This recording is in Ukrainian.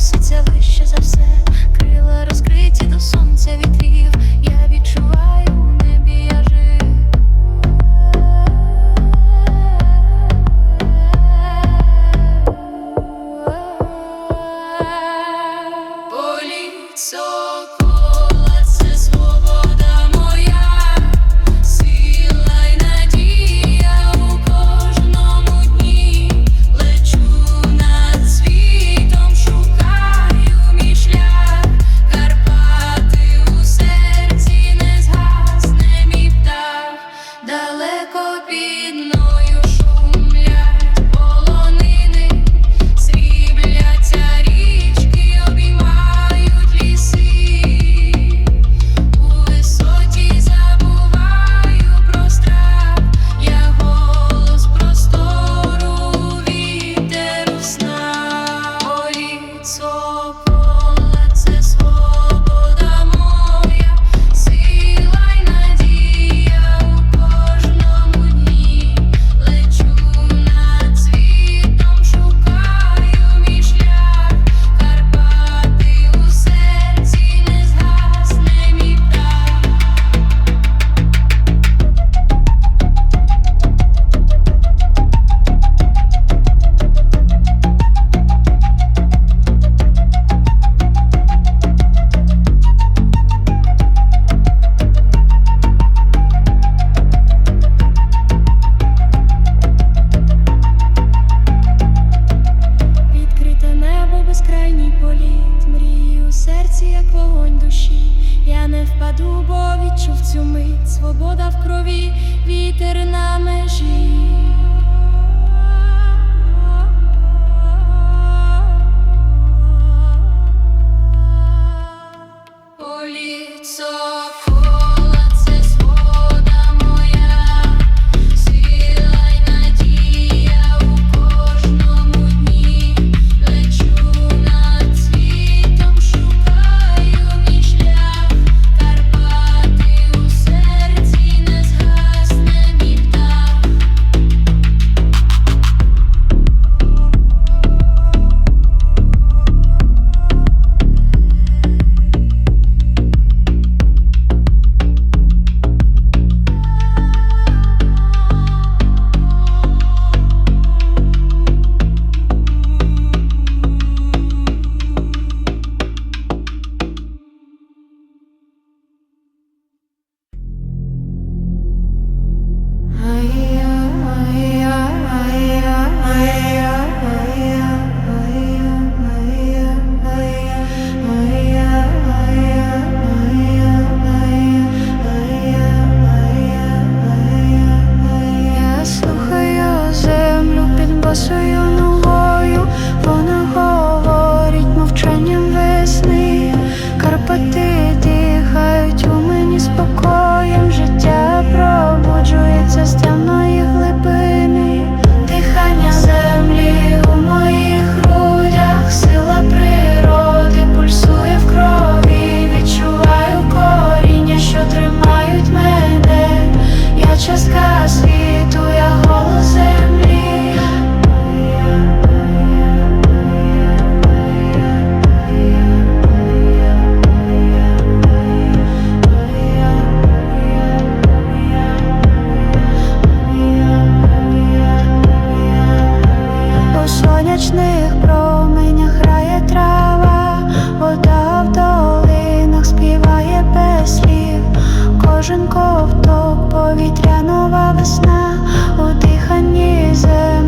Носиться вище за все, крила розкриті до сонця вітрі. Цю мить, свобода в крові, вітер на межі. I'll soy you. ранков, повітря нова весна у диханні землі.